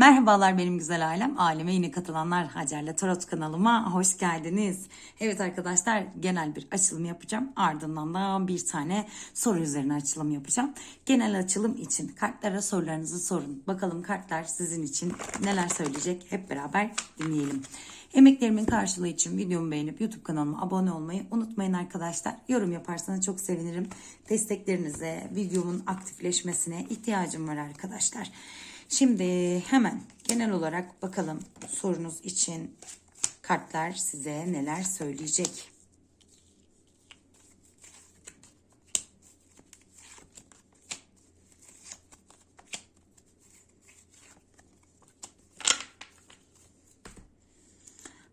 Merhabalar benim güzel ailem. Aleme yine katılanlar Hacer'le Tarot kanalıma hoş geldiniz. Evet arkadaşlar genel bir açılım yapacağım. Ardından da bir tane soru üzerine açılım yapacağım. Genel açılım için kartlara sorularınızı sorun. Bakalım kartlar sizin için neler söyleyecek hep beraber dinleyelim. Emeklerimin karşılığı için videomu beğenip YouTube kanalıma abone olmayı unutmayın arkadaşlar. Yorum yaparsanız çok sevinirim. Desteklerinize, videomun aktifleşmesine ihtiyacım var arkadaşlar. Şimdi hemen genel olarak bakalım sorunuz için kartlar size neler söyleyecek.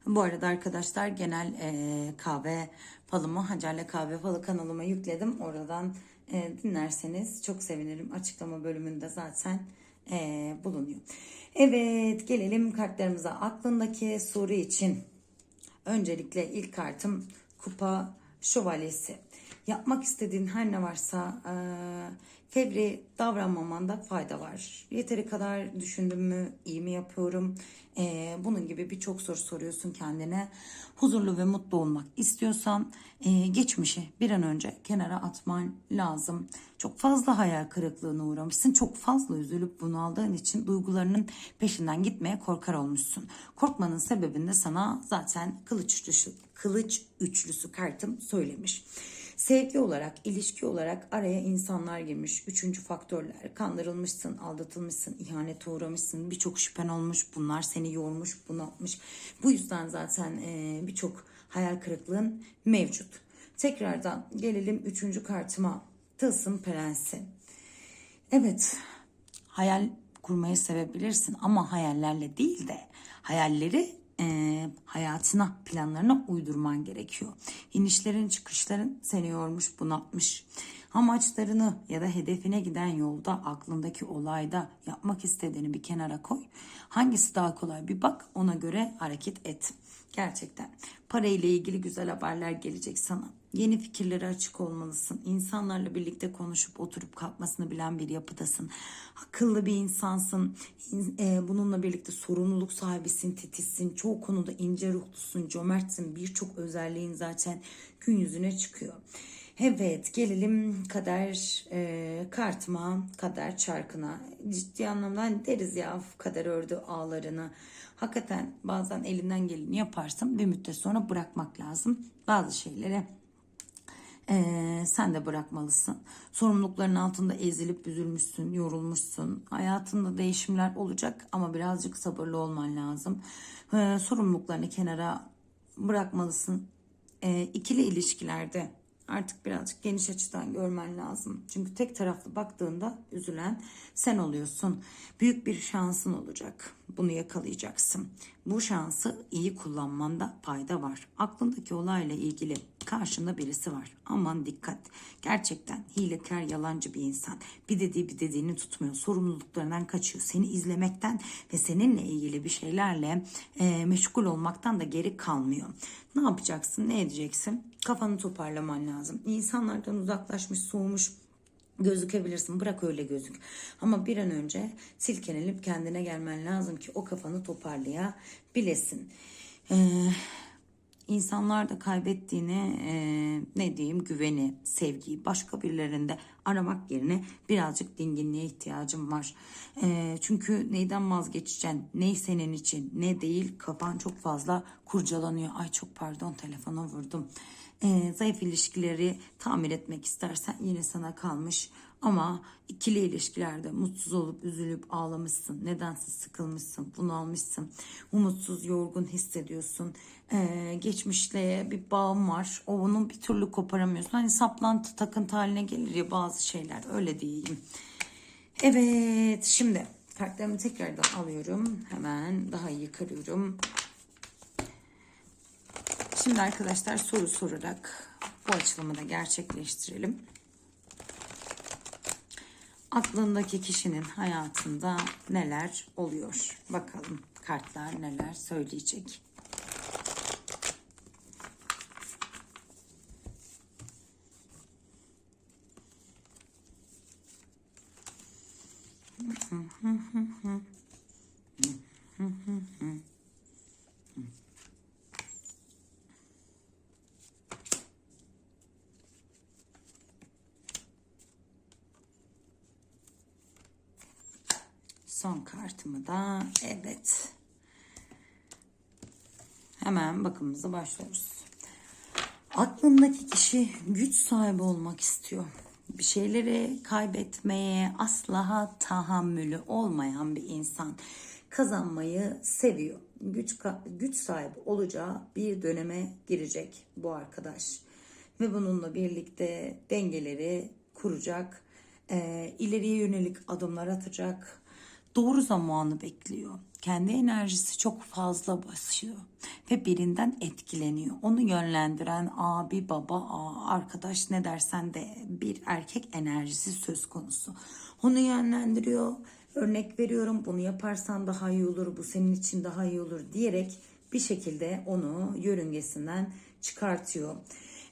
Bu arada arkadaşlar genel e, kahve falımı Hacer'le Kahve Falı kanalıma yükledim. Oradan e, dinlerseniz çok sevinirim. Açıklama bölümünde zaten e, bulunuyor. Evet gelelim kartlarımıza. Aklındaki soru için öncelikle ilk kartım Kupa Şövalyesi. Yapmak istediğin her ne varsa e, fevri davranmamanda fayda var. Yeteri kadar düşündüm mü, iyi mi yapıyorum? E, bunun gibi birçok soru soruyorsun kendine. Huzurlu ve mutlu olmak istiyorsan e, geçmişi bir an önce kenara atman lazım. Çok fazla hayal kırıklığına uğramışsın. Çok fazla üzülüp bunaldığın için duygularının peşinden gitmeye korkar olmuşsun. Korkmanın sebebini de sana zaten kılıç üçlüsü, kılıç üçlüsü kartım söylemiş. Sevgi olarak, ilişki olarak araya insanlar girmiş. Üçüncü faktörler. Kandırılmışsın, aldatılmışsın, ihanete uğramışsın. Birçok şüphen olmuş. Bunlar seni yormuş, bunaltmış. Bu yüzden zaten e, birçok hayal kırıklığın mevcut. Tekrardan gelelim üçüncü kartıma. Tılsım Prensi. Evet, hayal kurmayı sevebilirsin ama hayallerle değil de hayalleri e, hayatına, planlarına uydurman gerekiyor. İnişlerin, çıkışların seni yormuş, bunaltmış. Amaçlarını ya da hedefine giden yolda, aklındaki olayda yapmak istediğini bir kenara koy. Hangisi daha kolay bir bak, ona göre hareket et. Gerçekten para ile ilgili güzel haberler gelecek sana. Yeni fikirlere açık olmalısın. İnsanlarla birlikte konuşup oturup kalkmasını bilen bir yapıdasın. Akıllı bir insansın. E, bununla birlikte sorumluluk sahibisin, titizsin. Çoğu konuda ince ruhlusun, cömertsin. Birçok özelliğin zaten gün yüzüne çıkıyor. Evet gelelim kader e, kartıma, kader çarkına. Ciddi anlamda hani deriz ya kader ördü ağlarını. Hakikaten bazen elinden geleni yaparsın bir müddet sonra bırakmak lazım. Bazı şeylere ee, sen de bırakmalısın. Sorumlulukların altında ezilip üzülmüşsün, yorulmuşsun. Hayatında değişimler olacak ama birazcık sabırlı olman lazım. Ee, sorumluluklarını kenara bırakmalısın. Ee, ikili ilişkilerde artık birazcık geniş açıdan görmen lazım. Çünkü tek taraflı baktığında üzülen sen oluyorsun. Büyük bir şansın olacak. Bunu yakalayacaksın. Bu şansı iyi kullanmanda fayda var. Aklındaki olayla ilgili karşında birisi var. Aman dikkat. Gerçekten hilekar yalancı bir insan. Bir dediği bir dediğini tutmuyor. Sorumluluklarından kaçıyor. Seni izlemekten ve seninle ilgili bir şeylerle e, meşgul olmaktan da geri kalmıyor. Ne yapacaksın? Ne edeceksin? Kafanı toparlaman lazım. İnsanlardan uzaklaşmış, soğumuş, gözükebilirsin. Bırak öyle gözük. Ama bir an önce silkelenip kendine gelmen lazım ki o kafanı toparlayabilesin. Ee, insanlar da kaybettiğini e, ne diyeyim güveni, sevgiyi başka birilerinde aramak yerine birazcık dinginliğe ihtiyacım var. E, çünkü neyden vazgeçeceksin, ne senin için ne değil kafan çok fazla kurcalanıyor. Ay çok pardon telefona vurdum. E, zayıf ilişkileri tamir etmek istersen yine sana kalmış. Ama ikili ilişkilerde mutsuz olup üzülüp ağlamışsın. Nedensiz sıkılmışsın, bunalmışsın. Umutsuz, yorgun hissediyorsun. Ee, geçmişle bir bağım var. O onun bir türlü koparamıyorsun. Hani saplantı, takıntı haline gelir ya bazı şeyler. Öyle diyeyim. Evet şimdi kartlarımı tekrardan alıyorum. Hemen daha iyi kırıyorum. Şimdi arkadaşlar soru sorarak bu açılımı da gerçekleştirelim. Aklındaki kişinin hayatında neler oluyor? Bakalım kartlar neler söyleyecek. Son kartımı da evet. Hemen bakımımıza başlıyoruz. Aklındaki kişi güç sahibi olmak istiyor. Bir şeyleri kaybetmeye asla tahammülü olmayan bir insan. Kazanmayı seviyor. Güç güç sahibi olacağı bir döneme girecek bu arkadaş. Ve bununla birlikte dengeleri kuracak. e, ileriye yönelik adımlar atacak doğru zamanı bekliyor. Kendi enerjisi çok fazla basıyor ve birinden etkileniyor. Onu yönlendiren abi, baba, arkadaş ne dersen de bir erkek enerjisi söz konusu. Onu yönlendiriyor. Örnek veriyorum bunu yaparsan daha iyi olur, bu senin için daha iyi olur diyerek bir şekilde onu yörüngesinden çıkartıyor.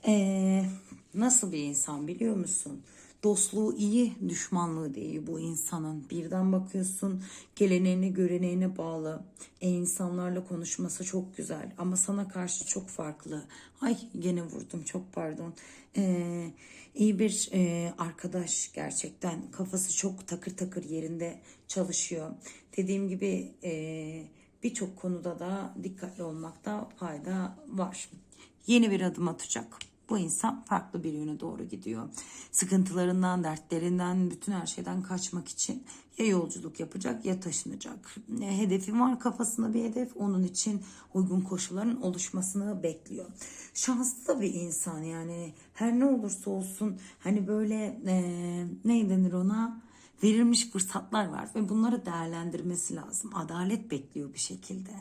Ee, nasıl bir insan biliyor musun? Dostluğu iyi, düşmanlığı değil bu insanın. Birden bakıyorsun geleneğine göreneğine bağlı. E insanlarla konuşması çok güzel ama sana karşı çok farklı. Ay gene vurdum çok pardon. Ee, iyi bir e, arkadaş gerçekten. Kafası çok takır takır yerinde çalışıyor. Dediğim gibi e, birçok konuda da dikkatli olmakta fayda var. Yeni bir adım atacak bu insan farklı bir yöne doğru gidiyor. Sıkıntılarından, dertlerinden, bütün her şeyden kaçmak için ya yolculuk yapacak ya taşınacak. Ne hedefi var kafasında bir hedef. Onun için uygun koşulların oluşmasını bekliyor. Şanslı bir insan yani her ne olursa olsun hani böyle ee, ne denir ona? Verilmiş fırsatlar var ve bunları değerlendirmesi lazım. Adalet bekliyor bir şekilde.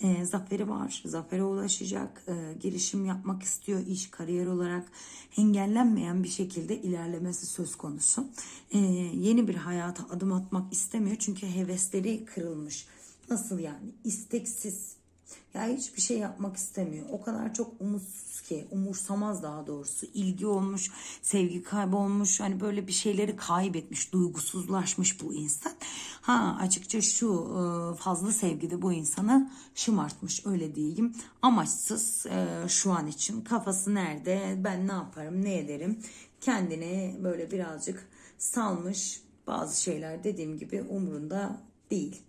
E, zaferi var, zafere ulaşacak, e, girişim yapmak istiyor, iş, kariyer olarak engellenmeyen bir şekilde ilerlemesi söz konusu. E, yeni bir hayata adım atmak istemiyor çünkü hevesleri kırılmış. Nasıl yani? İsteksiz, ya hiçbir şey yapmak istemiyor. O kadar çok umutsuz ki, umursamaz daha doğrusu. ilgi olmuş, sevgi kaybı olmuş. Hani böyle bir şeyleri kaybetmiş, duygusuzlaşmış bu insan. Ha açıkça şu e, fazla sevgi de bu insanı şımartmış öyle diyeyim. Amaçsız e, şu an için kafası nerede, ben ne yaparım, ne ederim. Kendini böyle birazcık salmış. Bazı şeyler dediğim gibi umurunda değil.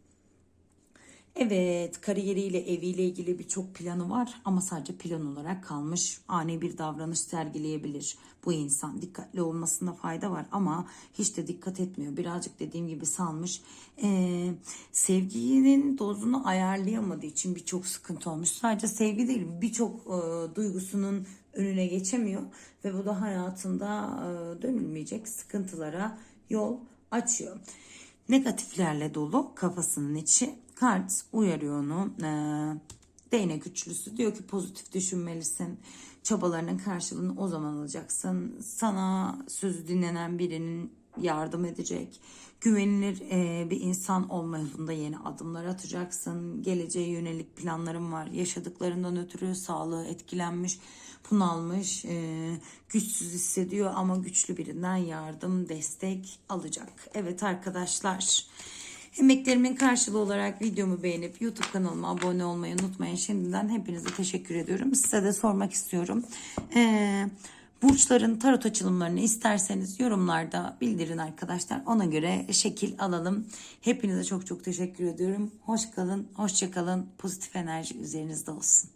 Evet, kariyeriyle, eviyle ilgili birçok planı var ama sadece plan olarak kalmış. Ani bir davranış sergileyebilir bu insan. Dikkatli olmasında fayda var ama hiç de dikkat etmiyor. Birazcık dediğim gibi salmış. Ee, sevginin dozunu ayarlayamadığı için birçok sıkıntı olmuş. Sadece sevgi değil, birçok e, duygusunun önüne geçemiyor ve bu da hayatında e, dönülmeyecek sıkıntılara yol açıyor. Negatiflerle dolu kafasının içi kart uyarıyor onu. Ee, değnek güçlüsü diyor ki pozitif düşünmelisin. Çabalarının karşılığını o zaman alacaksın. Sana sözü dinlenen birinin yardım edecek. Güvenilir e, bir insan olma yolunda yeni adımlar atacaksın. Geleceğe yönelik planların var. Yaşadıklarından ötürü sağlığı etkilenmiş, bunalmış, e, güçsüz hissediyor ama güçlü birinden yardım, destek alacak. Evet arkadaşlar. Emeklerimin karşılığı olarak videomu beğenip YouTube kanalıma abone olmayı unutmayın. Şimdiden hepinize teşekkür ediyorum. Size de sormak istiyorum. Ee, burçların tarot açılımlarını isterseniz yorumlarda bildirin arkadaşlar. Ona göre şekil alalım. Hepinize çok çok teşekkür ediyorum. Hoş kalın, hoşça kalın. Pozitif enerji üzerinizde olsun.